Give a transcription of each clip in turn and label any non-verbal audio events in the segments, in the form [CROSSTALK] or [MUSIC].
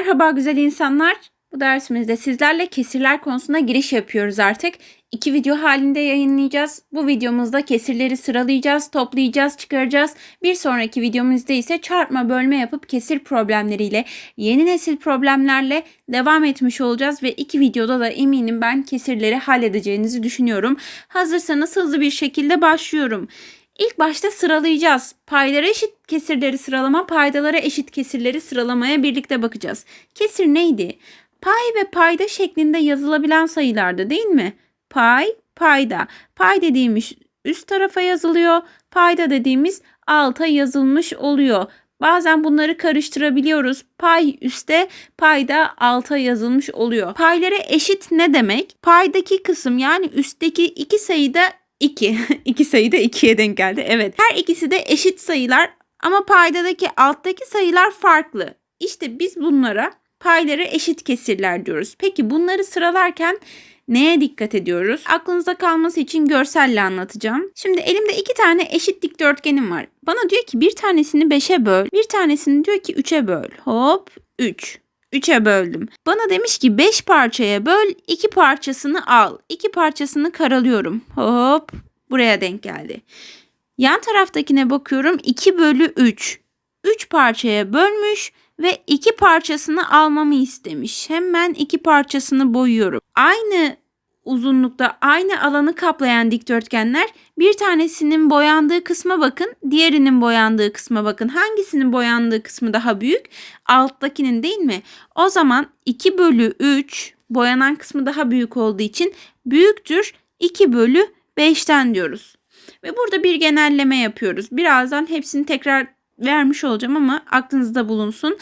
Merhaba güzel insanlar. Bu dersimizde sizlerle kesirler konusuna giriş yapıyoruz artık. İki video halinde yayınlayacağız. Bu videomuzda kesirleri sıralayacağız, toplayacağız, çıkaracağız. Bir sonraki videomuzda ise çarpma bölme yapıp kesir problemleriyle, yeni nesil problemlerle devam etmiş olacağız. Ve iki videoda da eminim ben kesirleri halledeceğinizi düşünüyorum. Hazırsanız hızlı bir şekilde başlıyorum. İlk başta sıralayacağız. Paylara eşit kesirleri sıralama, paydalara eşit kesirleri sıralamaya birlikte bakacağız. Kesir neydi? Pay ve payda şeklinde yazılabilen sayılardı değil mi? Pay, payda. Pay dediğimiz üst tarafa yazılıyor. Payda dediğimiz alta yazılmış oluyor. Bazen bunları karıştırabiliyoruz. Pay üste, payda alta yazılmış oluyor. Paylara eşit ne demek? Paydaki kısım yani üstteki iki sayıda 2. [LAUGHS] iki sayı da 2'ye denk geldi. Evet. Her ikisi de eşit sayılar ama paydadaki alttaki sayılar farklı. İşte biz bunlara payları eşit kesirler diyoruz. Peki bunları sıralarken neye dikkat ediyoruz? Aklınızda kalması için görselle anlatacağım. Şimdi elimde iki tane eşit dikdörtgenim var. Bana diyor ki bir tanesini 5'e böl, bir tanesini diyor ki 3'e böl. Hop 3. 3'e böldüm. Bana demiş ki 5 parçaya böl, 2 parçasını al. 2 parçasını karalıyorum. Hop buraya denk geldi. Yan taraftakine bakıyorum 2 bölü 3. 3 parçaya bölmüş ve 2 parçasını almamı istemiş. Hemen 2 parçasını boyuyorum. Aynı uzunlukta aynı alanı kaplayan dikdörtgenler bir tanesinin boyandığı kısma bakın, diğerinin boyandığı kısma bakın. Hangisinin boyandığı kısmı daha büyük? Alttakinin değil mi? O zaman 2 bölü 3 boyanan kısmı daha büyük olduğu için büyüktür 2 bölü 5'ten diyoruz. Ve burada bir genelleme yapıyoruz. Birazdan hepsini tekrar vermiş olacağım ama aklınızda bulunsun.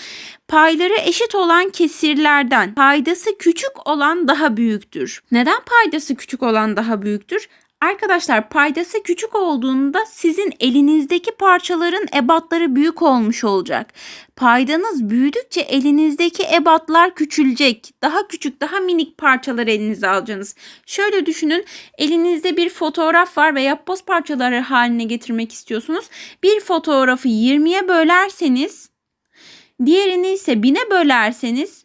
Payları eşit olan kesirlerden paydası küçük olan daha büyüktür. Neden paydası küçük olan daha büyüktür? Arkadaşlar paydası küçük olduğunda sizin elinizdeki parçaların ebatları büyük olmuş olacak. Paydanız büyüdükçe elinizdeki ebatlar küçülecek. Daha küçük, daha minik parçalar elinize alacaksınız. Şöyle düşünün. Elinizde bir fotoğraf var ve yapboz parçaları haline getirmek istiyorsunuz. Bir fotoğrafı 20'ye bölerseniz, diğerini ise 1000'e bölerseniz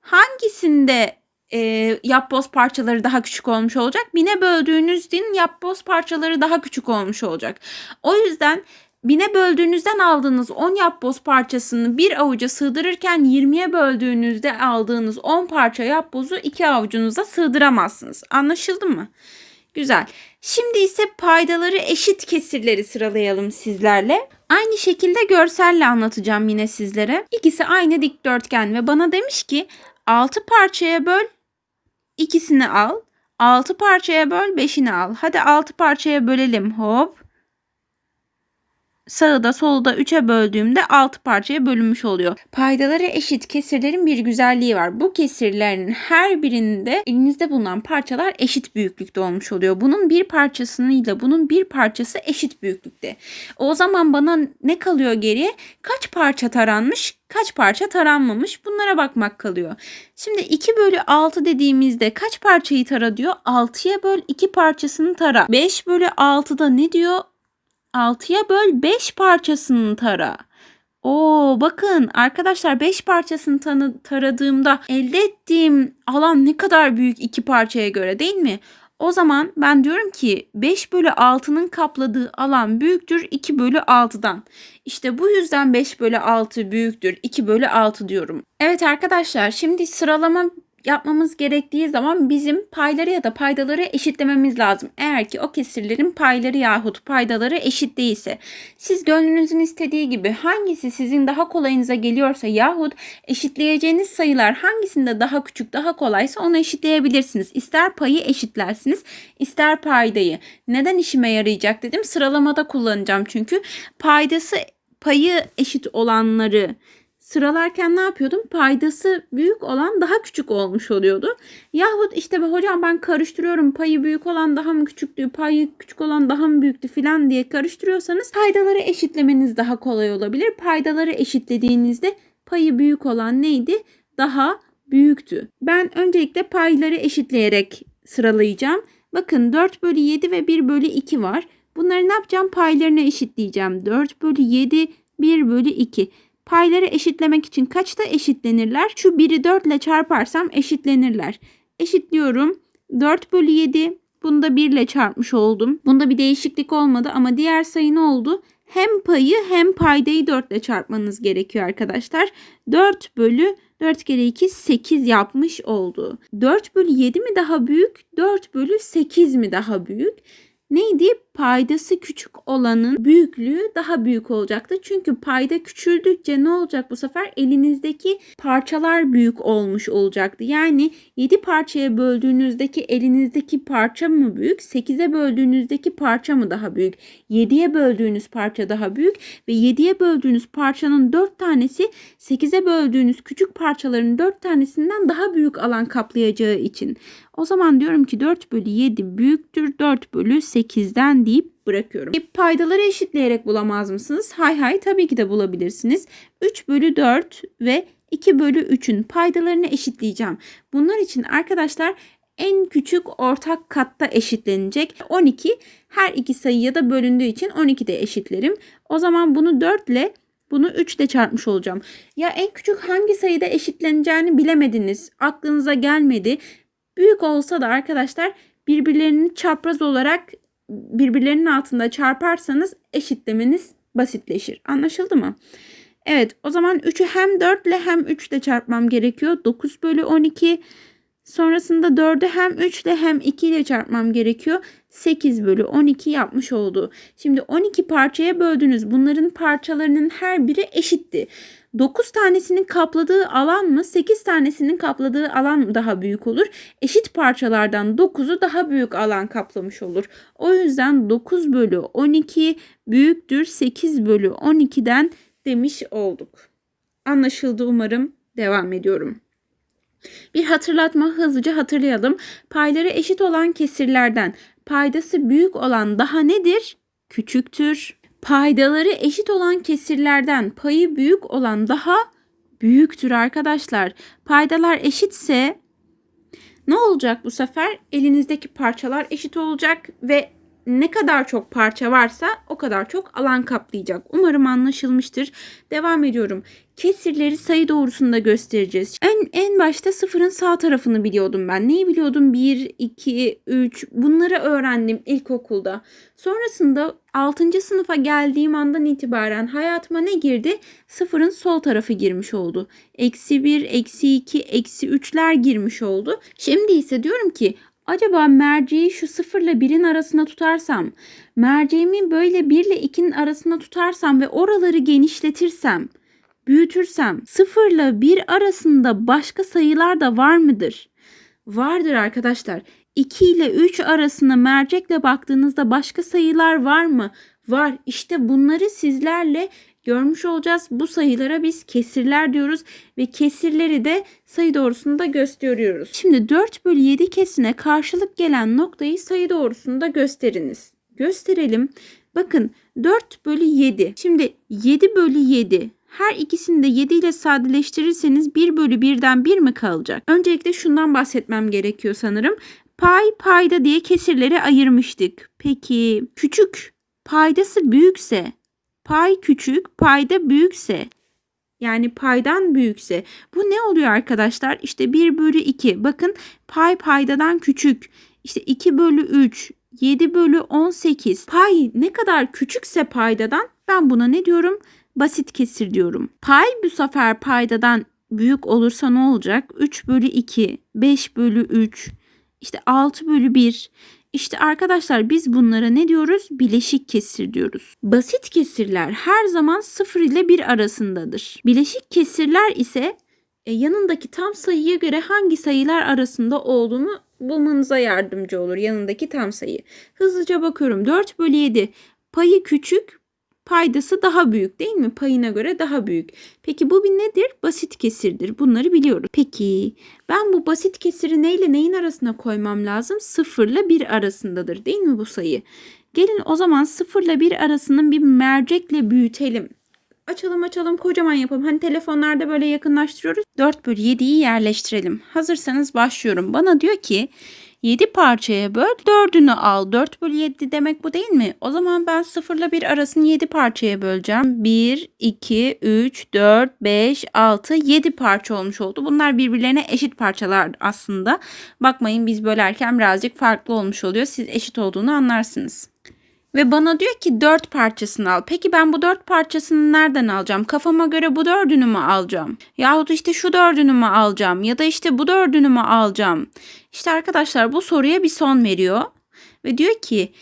hangisinde e, yapboz parçaları daha küçük olmuş olacak. Bine böldüğünüz din yapboz parçaları daha küçük olmuş olacak. O yüzden bine böldüğünüzden aldığınız 10 yapboz parçasını bir avuca sığdırırken 20'ye böldüğünüzde aldığınız 10 parça yapbozu iki avucunuza sığdıramazsınız. Anlaşıldı mı? Güzel. Şimdi ise paydaları eşit kesirleri sıralayalım sizlerle. Aynı şekilde görselle anlatacağım yine sizlere. İkisi aynı dikdörtgen ve bana demiş ki 6 parçaya böl ikisini al. 6 parçaya böl 5'ini al. Hadi 6 parçaya bölelim. Hop. Sağda solda 3'e böldüğümde 6 parçaya bölünmüş oluyor. Paydaları eşit kesirlerin bir güzelliği var. Bu kesirlerin her birinde elinizde bulunan parçalar eşit büyüklükte olmuş oluyor. Bunun bir parçasıyla bunun bir parçası eşit büyüklükte. O zaman bana ne kalıyor geriye? Kaç parça taranmış, kaç parça taranmamış bunlara bakmak kalıyor. Şimdi 2 bölü 6 dediğimizde kaç parçayı tara diyor? 6'ya böl 2 parçasını tara. 5 bölü 6'da ne diyor? 6'ya böl 5 parçasını tara. Oo bakın arkadaşlar 5 parçasını tanı, taradığımda elde ettiğim alan ne kadar büyük iki parçaya göre değil mi? O zaman ben diyorum ki 5 bölü 6'nın kapladığı alan büyüktür 2 bölü 6'dan. İşte bu yüzden 5 bölü 6 büyüktür 2 bölü 6 diyorum. Evet arkadaşlar şimdi sıralama yapmamız gerektiği zaman bizim payları ya da paydaları eşitlememiz lazım. Eğer ki o kesirlerin payları yahut paydaları eşit değilse. Siz gönlünüzün istediği gibi hangisi sizin daha kolayınıza geliyorsa yahut eşitleyeceğiniz sayılar hangisinde daha küçük daha kolaysa onu eşitleyebilirsiniz. İster payı eşitlersiniz ister paydayı. Neden işime yarayacak dedim. Sıralamada kullanacağım çünkü. Paydası payı eşit olanları sıralarken ne yapıyordum? Paydası büyük olan daha küçük olmuş oluyordu. Yahut işte hocam ben karıştırıyorum payı büyük olan daha mı küçüktü, payı küçük olan daha mı büyüktü filan diye karıştırıyorsanız paydaları eşitlemeniz daha kolay olabilir. Paydaları eşitlediğinizde payı büyük olan neydi? Daha büyüktü. Ben öncelikle payları eşitleyerek sıralayacağım. Bakın 4 bölü 7 ve 1 bölü 2 var. Bunları ne yapacağım? Paylarını eşitleyeceğim. 4 bölü 7, 1 bölü 2. Payları eşitlemek için kaçta eşitlenirler? Şu 1'i 4 ile çarparsam eşitlenirler. Eşitliyorum. 4 bölü 7. Bunu da 1 ile çarpmış oldum. Bunda bir değişiklik olmadı ama diğer sayı ne oldu? Hem payı hem paydayı 4 ile çarpmanız gerekiyor arkadaşlar. 4 bölü 4 kere 2 8 yapmış oldu. 4 bölü 7 mi daha büyük? 4 bölü 8 mi daha büyük? Neydi? Paydası küçük olanın büyüklüğü daha büyük olacaktı. Çünkü payda küçüldükçe ne olacak bu sefer? Elinizdeki parçalar büyük olmuş olacaktı. Yani 7 parçaya böldüğünüzdeki elinizdeki parça mı büyük? 8'e böldüğünüzdeki parça mı daha büyük? 7'ye böldüğünüz parça daha büyük ve 7'ye böldüğünüz parçanın 4 tanesi 8'e böldüğünüz küçük parçaların 4 tanesinden daha büyük alan kaplayacağı için. O zaman diyorum ki 4 bölü 7 büyüktür 4 bölü 8'den deyip bırakıyorum. E, paydaları eşitleyerek bulamaz mısınız? Hay hay tabii ki de bulabilirsiniz. 3 bölü 4 ve 2 bölü 3'ün paydalarını eşitleyeceğim. Bunlar için arkadaşlar en küçük ortak katta eşitlenecek. 12 her iki sayıya da bölündüğü için 12 de eşitlerim. O zaman bunu 4 ile bunu 3 ile çarpmış olacağım. Ya en küçük hangi sayıda eşitleneceğini bilemediniz. Aklınıza gelmedi. Büyük olsa da arkadaşlar birbirlerini çapraz olarak birbirlerinin altında çarparsanız eşitlemeniz basitleşir. Anlaşıldı mı? Evet o zaman 3'ü hem 4 ile hem 3 ile çarpmam gerekiyor. 9 bölü 12. Sonrasında 4'ü hem 3 ile hem 2 ile çarpmam gerekiyor. 8 bölü 12 yapmış oldu. Şimdi 12 parçaya böldünüz. Bunların parçalarının her biri eşitti. 9 tanesinin kapladığı alan mı 8 tanesinin kapladığı alan daha büyük olur? Eşit parçalardan 9'u daha büyük alan kaplamış olur. O yüzden 9 bölü 12 büyüktür 8 bölü 12'den demiş olduk. Anlaşıldı umarım. Devam ediyorum. Bir hatırlatma hızlıca hatırlayalım. Payları eşit olan kesirlerden paydası büyük olan daha nedir? Küçüktür. Paydaları eşit olan kesirlerden payı büyük olan daha büyüktür arkadaşlar. Paydalar eşitse ne olacak bu sefer? Elinizdeki parçalar eşit olacak ve ne kadar çok parça varsa o kadar çok alan kaplayacak. Umarım anlaşılmıştır. Devam ediyorum. Kesirleri sayı doğrusunda göstereceğiz. En, en başta sıfırın sağ tarafını biliyordum ben. Neyi biliyordum? 1, 2, 3 bunları öğrendim ilkokulda. Sonrasında 6. sınıfa geldiğim andan itibaren hayatıma ne girdi? Sıfırın sol tarafı girmiş oldu. Eksi 1, eksi 2, eksi 3'ler girmiş oldu. Şimdi ise diyorum ki Acaba merceği şu 0 ile 1'in arasına tutarsam, merceğimi böyle 1 ile 2'nin arasına tutarsam ve oraları genişletirsem, büyütürsem 0 ile 1 arasında başka sayılar da var mıdır? Vardır arkadaşlar. 2 ile 3 arasında mercekle baktığınızda başka sayılar var mı? Var. İşte bunları sizlerle görmüş olacağız. Bu sayılara biz kesirler diyoruz ve kesirleri de sayı doğrusunda gösteriyoruz. Şimdi 4 bölü 7 kesine karşılık gelen noktayı sayı doğrusunda gösteriniz. Gösterelim. Bakın 4 bölü 7. Şimdi 7 bölü 7 her ikisini de 7 ile sadeleştirirseniz 1 bölü 1'den 1 mi kalacak? Öncelikle şundan bahsetmem gerekiyor sanırım. Pay payda diye kesirleri ayırmıştık. Peki küçük paydası büyükse pay küçük, payda büyükse yani paydan büyükse bu ne oluyor arkadaşlar? İşte 1 bölü 2. Bakın pay paydadan küçük. İşte 2 bölü 3, 7 bölü 18. Pay ne kadar küçükse paydadan ben buna ne diyorum? Basit kesir diyorum. Pay bu sefer paydadan büyük olursa ne olacak? 3 bölü 2, 5 bölü 3, işte 6 bölü 1. İşte arkadaşlar biz bunlara ne diyoruz? Bileşik kesir diyoruz. Basit kesirler her zaman 0 ile 1 arasındadır. Bileşik kesirler ise e, yanındaki tam sayıya göre hangi sayılar arasında olduğunu bulmanıza yardımcı olur. Yanındaki tam sayı. Hızlıca bakıyorum. 4 bölü 7 payı küçük, paydası daha büyük değil mi? Payına göre daha büyük. Peki bu bir nedir? Basit kesirdir. Bunları biliyoruz. Peki ben bu basit kesiri neyle neyin arasına koymam lazım? 0 ile 1 arasındadır değil mi bu sayı? Gelin o zaman 0 ile 1 arasının bir mercekle büyütelim. Açalım açalım kocaman yapalım. Hani telefonlarda böyle yakınlaştırıyoruz. 4 bölü 7'yi yerleştirelim. Hazırsanız başlıyorum. Bana diyor ki 7 parçaya böl 4'ünü al. 4 bölü 7 demek bu değil mi? O zaman ben 0 ile 1 arasını 7 parçaya böleceğim. 1, 2, 3, 4, 5, 6, 7 parça olmuş oldu. Bunlar birbirlerine eşit parçalar aslında. Bakmayın biz bölerken birazcık farklı olmuş oluyor. Siz eşit olduğunu anlarsınız. Ve bana diyor ki dört parçasını al. Peki ben bu dört parçasını nereden alacağım? Kafama göre bu dördünü mü alacağım? Yahut işte şu dördünü mü alacağım? Ya da işte bu dördünü mü alacağım? İşte arkadaşlar bu soruya bir son veriyor. Ve diyor ki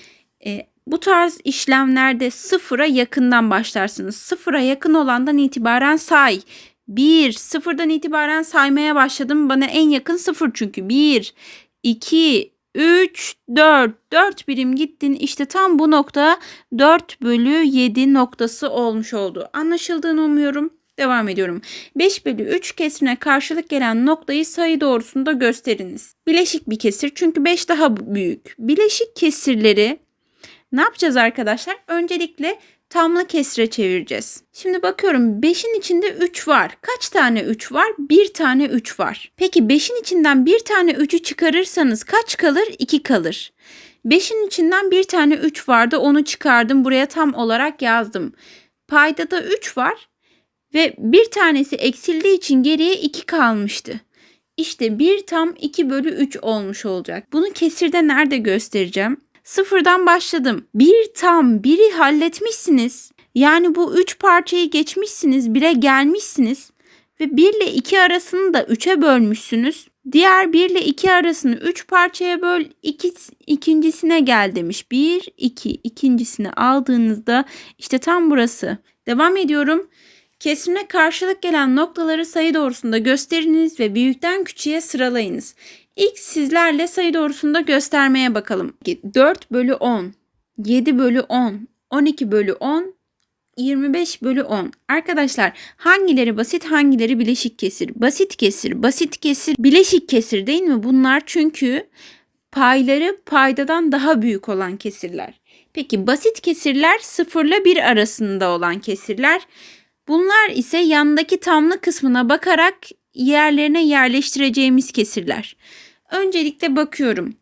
e, bu tarz işlemlerde sıfıra yakından başlarsınız. Sıfıra yakın olandan itibaren say. 1, sıfırdan itibaren saymaya başladım. Bana en yakın sıfır çünkü. 1, 2, 3, 4. 4 birim gittin. İşte tam bu nokta 4 bölü 7 noktası olmuş oldu. Anlaşıldığını umuyorum. Devam ediyorum. 5 bölü 3 kesrine karşılık gelen noktayı sayı doğrusunda gösteriniz. Bileşik bir kesir çünkü 5 daha büyük. Bileşik kesirleri ne yapacağız arkadaşlar? Öncelikle tamlı kesre çevireceğiz. Şimdi bakıyorum 5'in içinde 3 var. Kaç tane 3 var? 1 tane 3 var. Peki 5'in içinden 1 tane 3'ü çıkarırsanız kaç kalır? 2 kalır. 5'in içinden 1 tane 3 vardı. Onu çıkardım. Buraya tam olarak yazdım. Payda da 3 var. Ve bir tanesi eksildiği için geriye 2 kalmıştı. İşte 1 tam 2 bölü 3 olmuş olacak. Bunu kesirde nerede göstereceğim? Sıfırdan başladım. Bir tam biri halletmişsiniz. Yani bu üç parçayı geçmişsiniz, bire gelmişsiniz ve 1 ile 2 arasını da 3'e bölmüşsünüz. Diğer 1 ile 2 arasını 3 parçaya böl, iki, ikincisine gel demiş. 1, 2, ikincisini aldığınızda işte tam burası. Devam ediyorum. Kesimine karşılık gelen noktaları sayı doğrusunda gösteriniz ve büyükten küçüğe sıralayınız. İlk sizlerle sayı doğrusunda göstermeye bakalım. 4 bölü 10, 7 bölü 10, 12 bölü 10, 25 bölü 10. Arkadaşlar hangileri basit hangileri bileşik kesir? Basit kesir, basit kesir, bileşik kesir değil mi? Bunlar çünkü payları paydadan daha büyük olan kesirler. Peki basit kesirler 0 ile 1 arasında olan kesirler. Bunlar ise yandaki tamlı kısmına bakarak yerlerine yerleştireceğimiz kesirler. Öncelikle bakıyorum.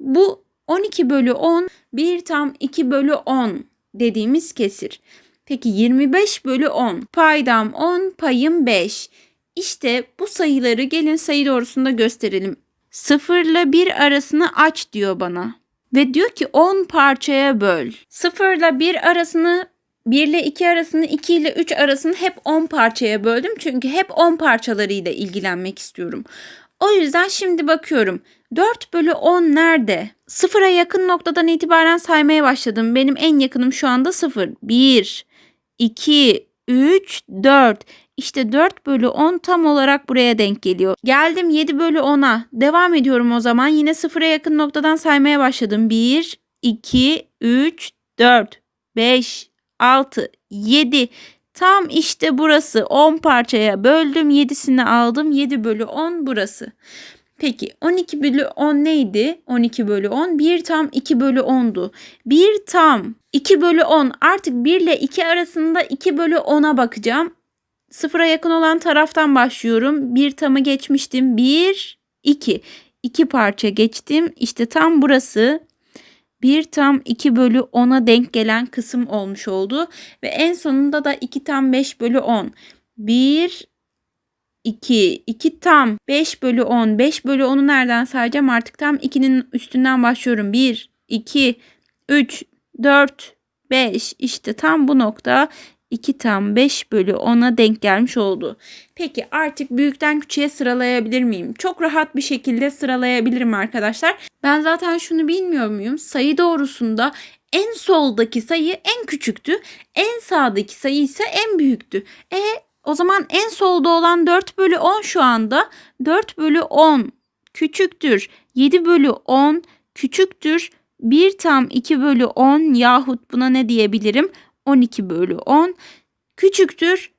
Bu 12 bölü 10 bir tam 2 bölü 10 dediğimiz kesir. Peki 25 bölü 10 paydam 10 payım 5. İşte bu sayıları gelin sayı doğrusunda gösterelim. 0 ile 1 arasını aç diyor bana. Ve diyor ki 10 parçaya böl. 0 ile 1 arasını 1 ile 2 arasını 2 ile 3 arasını hep 10 parçaya böldüm. Çünkü hep 10 parçalarıyla ilgilenmek istiyorum. O yüzden şimdi bakıyorum. 4 bölü 10 nerede? Sıfıra yakın noktadan itibaren saymaya başladım. Benim en yakınım şu anda 0. 1, 2, 3, 4. İşte 4 bölü 10 tam olarak buraya denk geliyor. Geldim 7 bölü 10'a. Devam ediyorum o zaman. Yine sıfıra yakın noktadan saymaya başladım. 1, 2, 3, 4, 5, 6, 7. Tam işte burası 10 parçaya böldüm 7'sini aldım 7 bölü 10 burası. Peki 12 bölü 10 neydi? 12 bölü 10 1 tam 2 bölü 10'du. 1 tam 2 bölü 10 artık 1 ile 2 arasında 2 bölü 10'a bakacağım. Sıfıra yakın olan taraftan başlıyorum. 1 tamı geçmiştim. 1, 2. 2 parça geçtim. İşte tam burası 1 tam 2 bölü 10'a denk gelen kısım olmuş oldu. Ve en sonunda da 2 tam 5 bölü 10. 1, 2, 2 tam 5 bölü 10. 5 bölü 10'u nereden sayacağım? Artık tam 2'nin üstünden başlıyorum. 1, 2, 3, 4, 5. İşte tam bu nokta 2 tam 5 bölü 10'a denk gelmiş oldu. Peki artık büyükten küçüğe sıralayabilir miyim? Çok rahat bir şekilde sıralayabilirim arkadaşlar. Ben zaten şunu bilmiyor muyum? Sayı doğrusunda en soldaki sayı en küçüktü. En sağdaki sayı ise en büyüktü. E o zaman en solda olan 4 bölü 10 şu anda 4 bölü 10 küçüktür. 7 bölü 10 küçüktür. 1 tam 2 bölü 10 yahut buna ne diyebilirim? 12 bölü 10 küçüktür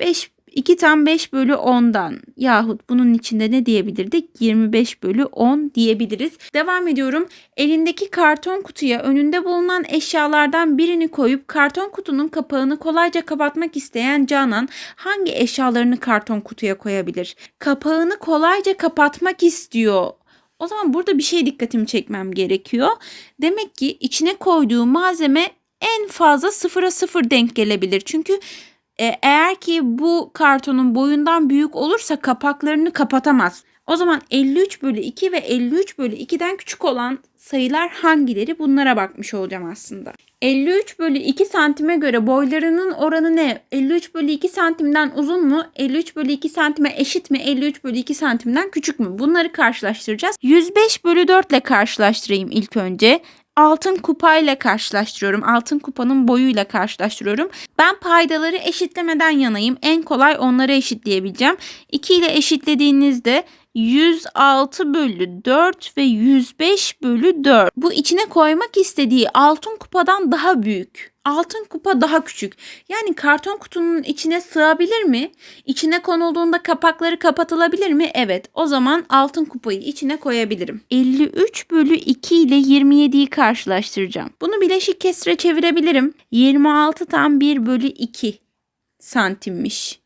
5 2 tam 5 bölü 10'dan yahut bunun içinde ne diyebilirdik? 25 bölü 10 diyebiliriz. Devam ediyorum. Elindeki karton kutuya önünde bulunan eşyalardan birini koyup karton kutunun kapağını kolayca kapatmak isteyen Canan hangi eşyalarını karton kutuya koyabilir? Kapağını kolayca kapatmak istiyor. O zaman burada bir şey dikkatimi çekmem gerekiyor. Demek ki içine koyduğu malzeme en fazla sıfıra sıfır denk gelebilir. Çünkü e, eğer ki bu kartonun boyundan büyük olursa kapaklarını kapatamaz. O zaman 53 bölü 2 ve 53 bölü 2'den küçük olan sayılar hangileri bunlara bakmış olacağım aslında. 53 bölü 2 santime göre boylarının oranı ne? 53 bölü 2 santimden uzun mu? 53 bölü 2 santime eşit mi? 53 bölü 2 santimden küçük mü? Bunları karşılaştıracağız. 105 bölü 4 ile karşılaştırayım ilk önce. Altın kupayla karşılaştırıyorum. Altın kupanın boyuyla karşılaştırıyorum. Ben paydaları eşitlemeden yanayım. En kolay onları eşitleyebileceğim. 2 ile eşitlediğinizde 106 bölü 4 ve 105 bölü 4. Bu içine koymak istediği altın kupadan daha büyük. Altın kupa daha küçük. Yani karton kutunun içine sığabilir mi? İçine konulduğunda kapakları kapatılabilir mi? Evet. O zaman altın kupayı içine koyabilirim. 53 bölü 2 ile 27'yi karşılaştıracağım. Bunu bileşik kesire çevirebilirim. 26 tam 1 bölü 2 santimmiş.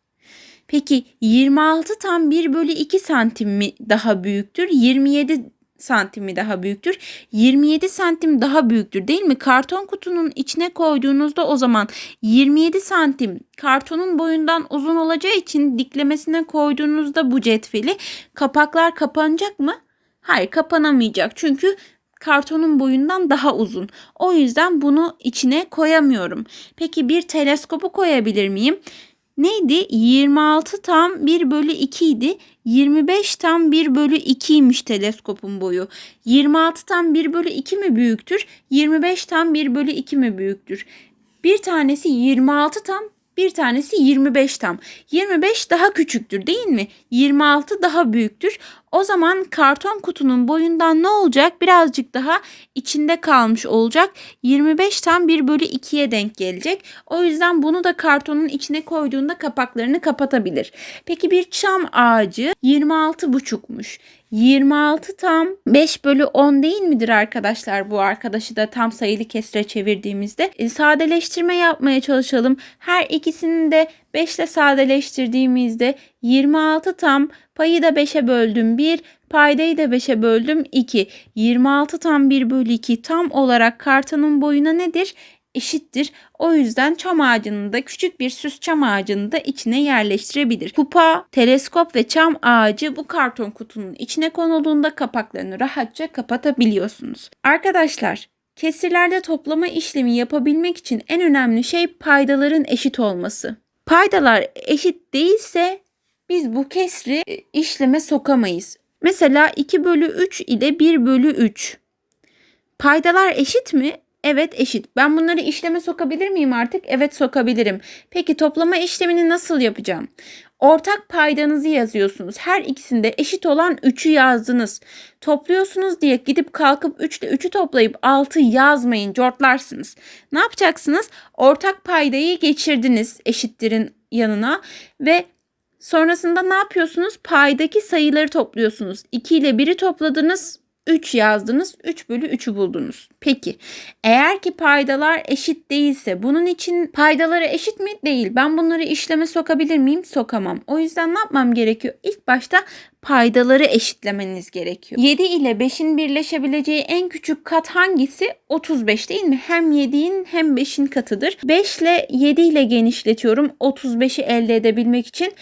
Peki 26 tam 1 bölü 2 santim mi daha büyüktür? 27 santim mi daha büyüktür? 27 santim daha büyüktür değil mi? Karton kutunun içine koyduğunuzda o zaman 27 santim kartonun boyundan uzun olacağı için diklemesine koyduğunuzda bu cetveli kapaklar kapanacak mı? Hayır kapanamayacak çünkü kartonun boyundan daha uzun. O yüzden bunu içine koyamıyorum. Peki bir teleskopu koyabilir miyim? neydi? 26 tam 1 bölü 2 idi. 25 tam 1 bölü 2'ymiş teleskopun boyu. 26 tam 1 bölü 2 mi büyüktür? 25 tam 1 bölü 2 mi büyüktür? Bir tanesi 26 tam bir tanesi 25 tam. 25 daha küçüktür değil mi? 26 daha büyüktür. O zaman karton kutunun boyundan ne olacak? Birazcık daha içinde kalmış olacak. 25 tam 1 bölü 2'ye denk gelecek. O yüzden bunu da kartonun içine koyduğunda kapaklarını kapatabilir. Peki bir çam ağacı 26,5'muş. 26 tam 5 bölü 10 değil midir arkadaşlar bu arkadaşı da tam sayılı kesre çevirdiğimizde e, sadeleştirme yapmaya çalışalım. Her ikisini de 5 ile sadeleştirdiğimizde 26 tam payı da 5'e böldüm 1 paydayı da 5'e böldüm 2. 26 tam 1 bölü 2 tam olarak kartonun boyuna nedir? eşittir. O yüzden çam ağacını da küçük bir süs çam ağacını da içine yerleştirebilir. Kupa, teleskop ve çam ağacı bu karton kutunun içine konulduğunda kapaklarını rahatça kapatabiliyorsunuz. Arkadaşlar kesirlerde toplama işlemi yapabilmek için en önemli şey paydaların eşit olması. Paydalar eşit değilse biz bu kesri e, işleme sokamayız. Mesela 2 bölü 3 ile 1 bölü 3. Paydalar eşit mi? Evet eşit. Ben bunları işleme sokabilir miyim artık? Evet sokabilirim. Peki toplama işlemini nasıl yapacağım? Ortak paydanızı yazıyorsunuz. Her ikisinde eşit olan 3'ü yazdınız. Topluyorsunuz diye gidip kalkıp 3 ile 3'ü toplayıp 6 yazmayın. Cortlarsınız. Ne yapacaksınız? Ortak paydayı geçirdiniz eşittirin yanına ve sonrasında ne yapıyorsunuz? Paydaki sayıları topluyorsunuz. 2 ile 1'i topladınız. 3 yazdınız. 3 bölü 3'ü buldunuz. Peki eğer ki paydalar eşit değilse bunun için paydaları eşit mi? Değil. Ben bunları işleme sokabilir miyim? Sokamam. O yüzden ne yapmam gerekiyor? İlk başta paydaları eşitlemeniz gerekiyor. 7 ile 5'in birleşebileceği en küçük kat hangisi? 35 değil mi? Hem 7'in hem 5'in katıdır. 5 ile 7 ile genişletiyorum 35'i elde edebilmek için.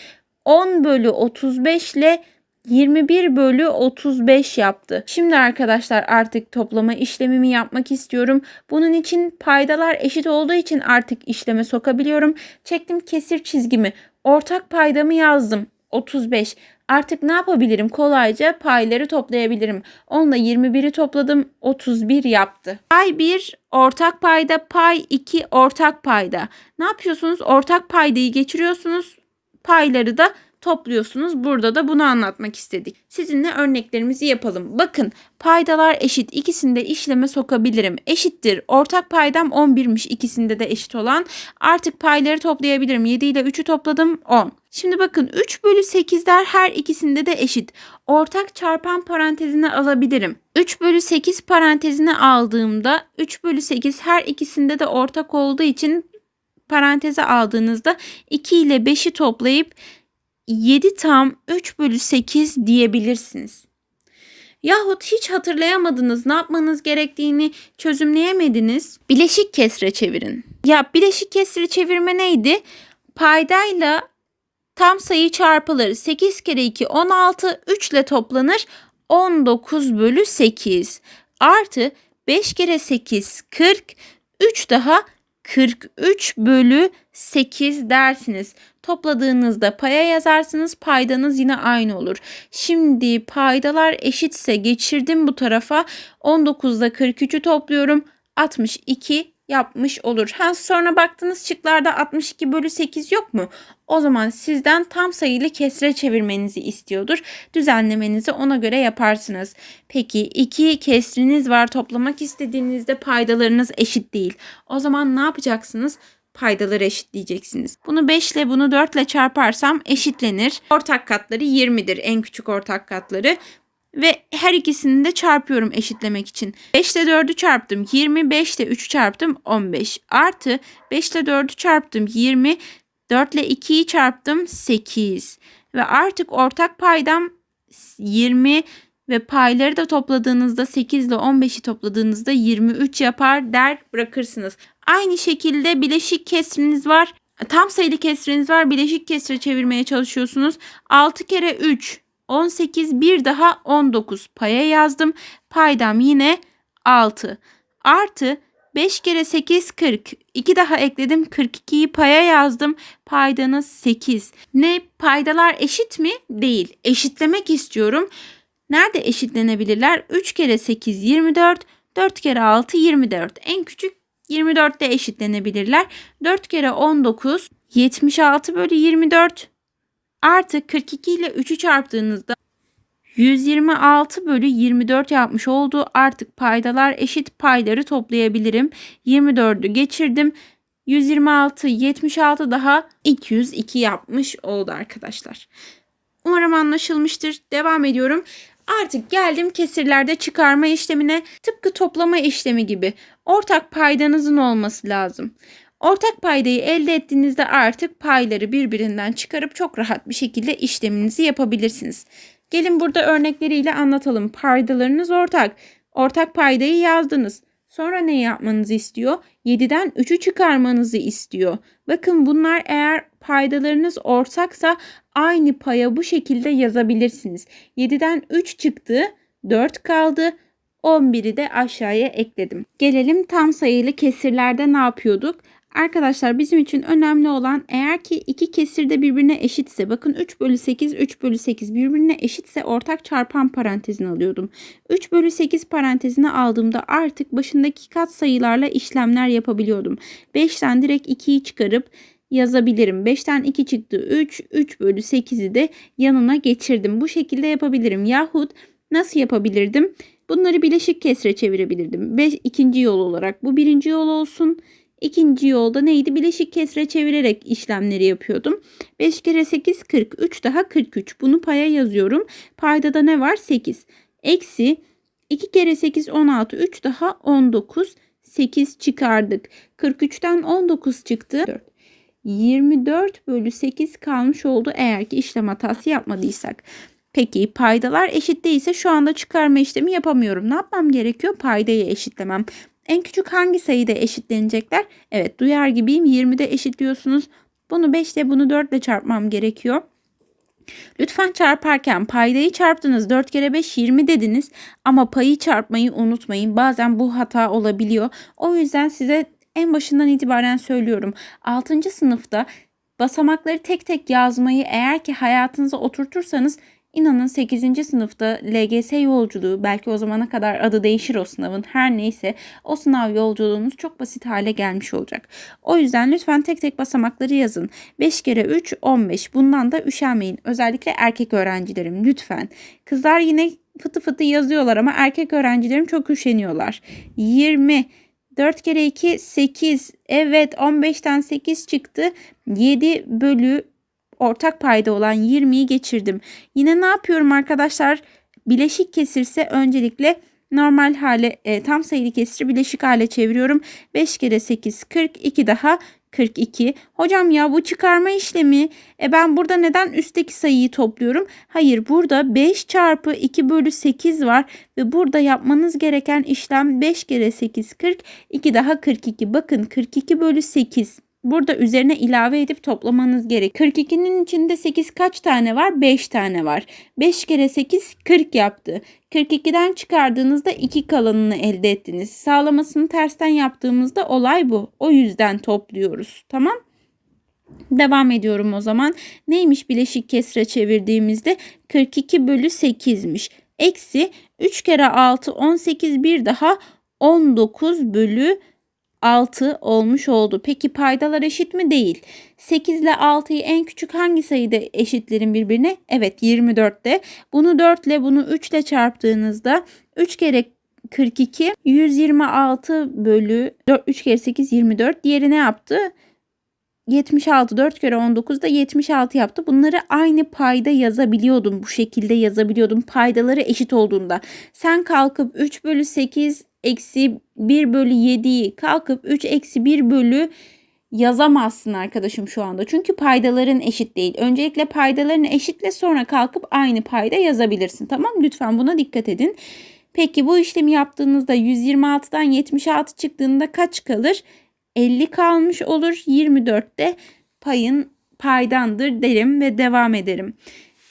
10 bölü 35 ile 21 bölü 35 yaptı. Şimdi arkadaşlar artık toplama işlemimi yapmak istiyorum. Bunun için paydalar eşit olduğu için artık işleme sokabiliyorum. Çektim kesir çizgimi. Ortak paydamı yazdım. 35. Artık ne yapabilirim? Kolayca payları toplayabilirim. Onunla 21'i topladım. 31 yaptı. Pay 1 ortak payda, pay 2 ortak payda. Ne yapıyorsunuz? Ortak paydayı geçiriyorsunuz. Payları da topluyorsunuz. Burada da bunu anlatmak istedik. Sizinle örneklerimizi yapalım. Bakın paydalar eşit. İkisinde işleme sokabilirim. Eşittir. Ortak paydam 11'miş ikisinde de eşit olan. Artık payları toplayabilirim. 7 ile 3'ü topladım 10. Şimdi bakın 3 bölü 8'ler her ikisinde de eşit. Ortak çarpan parantezine alabilirim. 3 bölü 8 parantezine aldığımda 3 bölü 8 her ikisinde de ortak olduğu için paranteze aldığınızda 2 ile 5'i toplayıp 7 tam 3 bölü 8 diyebilirsiniz. Yahut hiç hatırlayamadınız, ne yapmanız gerektiğini çözümleyemediniz. Bileşik kesre çevirin. Ya bileşik kesre çevirme neydi? Paydayla tam sayı çarpılır. 8 kere 2 16, 3 ile toplanır. 19 bölü 8 artı 5 kere 8 40, 3 daha 43 bölü 8 dersiniz. Topladığınızda paya yazarsınız. Paydanız yine aynı olur. Şimdi paydalar eşitse geçirdim bu tarafa. 19'da 43'ü topluyorum. 62 yapmış olur. Ha sonra baktınız şıklarda 62 bölü 8 yok mu? O zaman sizden tam sayılı kesre çevirmenizi istiyordur. Düzenlemenizi ona göre yaparsınız. Peki iki kesriniz var toplamak istediğinizde paydalarınız eşit değil. O zaman ne yapacaksınız? Paydaları eşitleyeceksiniz. Bunu 5 ile bunu 4 ile çarparsam eşitlenir. Ortak katları 20'dir en küçük ortak katları. Ve her ikisini de çarpıyorum eşitlemek için. 5 ile 4'ü çarptım 20, 5 ile 3'ü çarptım 15. Artı 5 ile 4'ü çarptım 20, 4 ile 2'yi çarptım 8. Ve artık ortak paydam 20 ve payları da topladığınızda 8 ile 15'i topladığınızda 23 yapar der bırakırsınız. Aynı şekilde bileşik kesriniz var. Tam sayılı kesriniz var. Bileşik kesre çevirmeye çalışıyorsunuz. 6 kere 3 18 bir daha 19 paya yazdım. Paydam yine 6. Artı 5 kere 8 40. 2 daha ekledim. 42'yi paya yazdım. Paydanız 8. Ne paydalar eşit mi? Değil. Eşitlemek istiyorum. Nerede eşitlenebilirler? 3 kere 8 24. 4 kere 6 24. En küçük 24'te eşitlenebilirler. 4 kere 19 76 bölü 24 artı 42 ile 3'ü çarptığınızda 126 bölü 24 yapmış oldu. Artık paydalar eşit payları toplayabilirim. 24'ü geçirdim. 126, 76 daha 202 yapmış oldu arkadaşlar. Umarım anlaşılmıştır. Devam ediyorum. Artık geldim kesirlerde çıkarma işlemine. Tıpkı toplama işlemi gibi. Ortak paydanızın olması lazım. Ortak paydayı elde ettiğinizde artık payları birbirinden çıkarıp çok rahat bir şekilde işleminizi yapabilirsiniz. Gelin burada örnekleriyle anlatalım. Paydalarınız ortak. Ortak paydayı yazdınız. Sonra ne yapmanızı istiyor? 7'den 3'ü çıkarmanızı istiyor. Bakın bunlar eğer paydalarınız ortaksa aynı paya bu şekilde yazabilirsiniz. 7'den 3 çıktı, 4 kaldı. 11'i de aşağıya ekledim. Gelelim tam sayılı kesirlerde ne yapıyorduk? Arkadaşlar bizim için önemli olan eğer ki iki kesir de birbirine eşitse bakın 3 bölü 8 3 bölü 8 birbirine eşitse ortak çarpan parantezini alıyordum. 3 bölü 8 parantezini aldığımda artık başındaki kat sayılarla işlemler yapabiliyordum. 5'ten direkt 2'yi çıkarıp yazabilirim. 5'ten 2 çıktı 3. 3 bölü 8'i de yanına geçirdim. Bu şekilde yapabilirim. Yahut nasıl yapabilirdim? Bunları bileşik kesre çevirebilirdim. Ve ikinci yol olarak bu birinci yol olsun. İkinci yolda neydi? Bileşik kesre çevirerek işlemleri yapıyordum. 5 kere 8 40. 3 daha 43. Bunu paya yazıyorum. Payda da ne var? 8. Eksi 2 kere 8 16. 3 daha 19. 8 çıkardık. 43'ten 19 çıktı. 4. 24 bölü 8 kalmış oldu eğer ki işlem hatası yapmadıysak. Peki paydalar eşit değilse şu anda çıkarma işlemi yapamıyorum. Ne yapmam gerekiyor? Paydayı eşitlemem. En küçük hangi sayıda eşitlenecekler? Evet duyar gibiyim 20'de eşitliyorsunuz. Bunu 5 ile bunu 4 ile çarpmam gerekiyor. Lütfen çarparken paydayı çarptınız 4 kere 5 20 dediniz ama payı çarpmayı unutmayın. Bazen bu hata olabiliyor. O yüzden size en başından itibaren söylüyorum. 6. sınıfta basamakları tek tek yazmayı eğer ki hayatınıza oturtursanız İnanın 8. sınıfta LGS yolculuğu belki o zamana kadar adı değişir o sınavın her neyse o sınav yolculuğunuz çok basit hale gelmiş olacak. O yüzden lütfen tek tek basamakları yazın. 5 kere 3 15 bundan da üşenmeyin. Özellikle erkek öğrencilerim lütfen. Kızlar yine fıtı fıtı yazıyorlar ama erkek öğrencilerim çok üşeniyorlar. 20 4 kere 2 8 evet 15'ten 8 çıktı 7 bölü ortak payda olan 20'yi geçirdim. Yine ne yapıyorum arkadaşlar? Bileşik kesirse öncelikle normal hale e, tam sayılı kesiri bileşik hale çeviriyorum. 5 kere 8 40 2 daha 42. Hocam ya bu çıkarma işlemi. E ben burada neden üstteki sayıyı topluyorum? Hayır burada 5 çarpı 2 bölü 8 var. Ve burada yapmanız gereken işlem 5 kere 8 40. 2 daha 42. Bakın 42 bölü 8. Burada üzerine ilave edip toplamanız gerek. 42'nin içinde 8 kaç tane var? 5 tane var. 5 kere 8 40 yaptı. 42'den çıkardığınızda 2 kalanını elde ettiniz. Sağlamasını tersten yaptığımızda olay bu. O yüzden topluyoruz. Tamam? Devam ediyorum o zaman. Neymiş bileşik kesre çevirdiğimizde 42 bölü 8'miş. Eksi 3 kere 6 18 bir daha 19 bölü 6 olmuş oldu. Peki paydalar eşit mi? Değil. 8 ile 6'yı en küçük hangi sayıda eşitlerin birbirine? Evet 24'te. Bunu 4 ile bunu 3 ile çarptığınızda 3 kere 42 126 bölü 4, 3 kere 8 24. Diğeri ne yaptı? 76 4 kere 19 da 76 yaptı. Bunları aynı payda yazabiliyordum. Bu şekilde yazabiliyordum. Paydaları eşit olduğunda. Sen kalkıp 3 bölü 8 eksi 1 bölü 7'yi kalkıp 3 eksi 1 bölü yazamazsın arkadaşım şu anda. Çünkü paydaların eşit değil. Öncelikle paydalarını eşitle sonra kalkıp aynı payda yazabilirsin. Tamam Lütfen buna dikkat edin. Peki bu işlemi yaptığınızda 126'dan 76 çıktığında kaç kalır? 50 kalmış olur. 24'te payın paydandır derim ve devam ederim.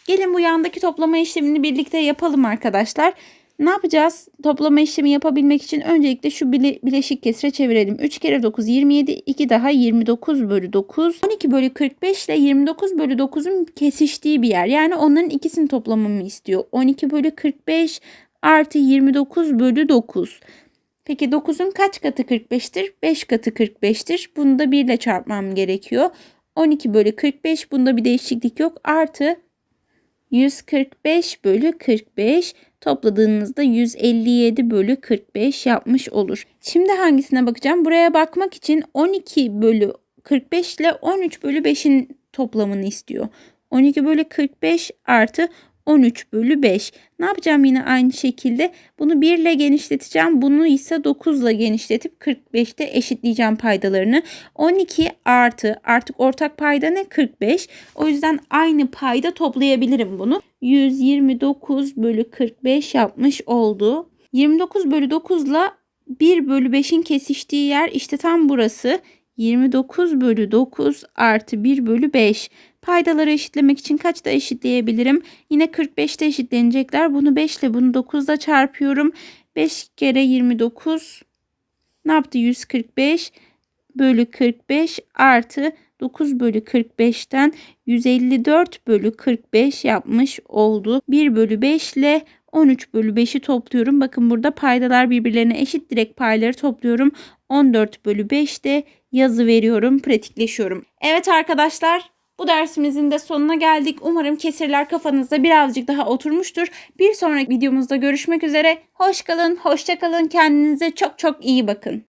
Gelin bu yandaki toplama işlemini birlikte yapalım arkadaşlar. Ne yapacağız? Toplama işlemi yapabilmek için öncelikle şu bile, bileşik kesre çevirelim. 3 kere 9 27, 2 daha 29 bölü 9. 12 bölü 45 ile 29 bölü 9'un kesiştiği bir yer. Yani onların ikisini toplamamı istiyor. 12 bölü 45 artı 29 bölü 9. Peki 9'un kaç katı 45'tir? 5 katı 45'tir. Bunu da 1 ile çarpmam gerekiyor. 12 bölü 45 bunda bir değişiklik yok. Artı 145 bölü 45 topladığınızda 157 bölü 45 yapmış olur. Şimdi hangisine bakacağım? Buraya bakmak için 12 bölü 45 ile 13 bölü 5'in toplamını istiyor. 12 bölü 45 artı 13 bölü 5. Ne yapacağım yine aynı şekilde? Bunu 1 ile genişleteceğim. Bunu ise 9 ile genişletip 45'te eşitleyeceğim paydalarını. 12 artı artık ortak payda ne? 45. O yüzden aynı payda toplayabilirim bunu. 129 bölü 45 yapmış oldu. 29 bölü 9 ile 1 bölü 5'in kesiştiği yer işte tam burası. 29 bölü 9 artı 1 bölü 5. Paydaları eşitlemek için kaçta eşitleyebilirim? Yine 45'te eşitlenecekler. Bunu 5 ile bunu 9 ile çarpıyorum. 5 kere 29 ne yaptı? 145 bölü 45 artı 9 bölü 45'ten 154 bölü 45 yapmış oldu. 1 bölü 5 ile 13 bölü 5'i topluyorum. Bakın burada paydalar birbirlerine eşit direkt payları topluyorum. 14 bölü 5'te yazı veriyorum, pratikleşiyorum. Evet arkadaşlar bu dersimizin de sonuna geldik. Umarım kesirler kafanızda birazcık daha oturmuştur. Bir sonraki videomuzda görüşmek üzere. Hoş kalın, hoşça kalın. Kendinize çok çok iyi bakın.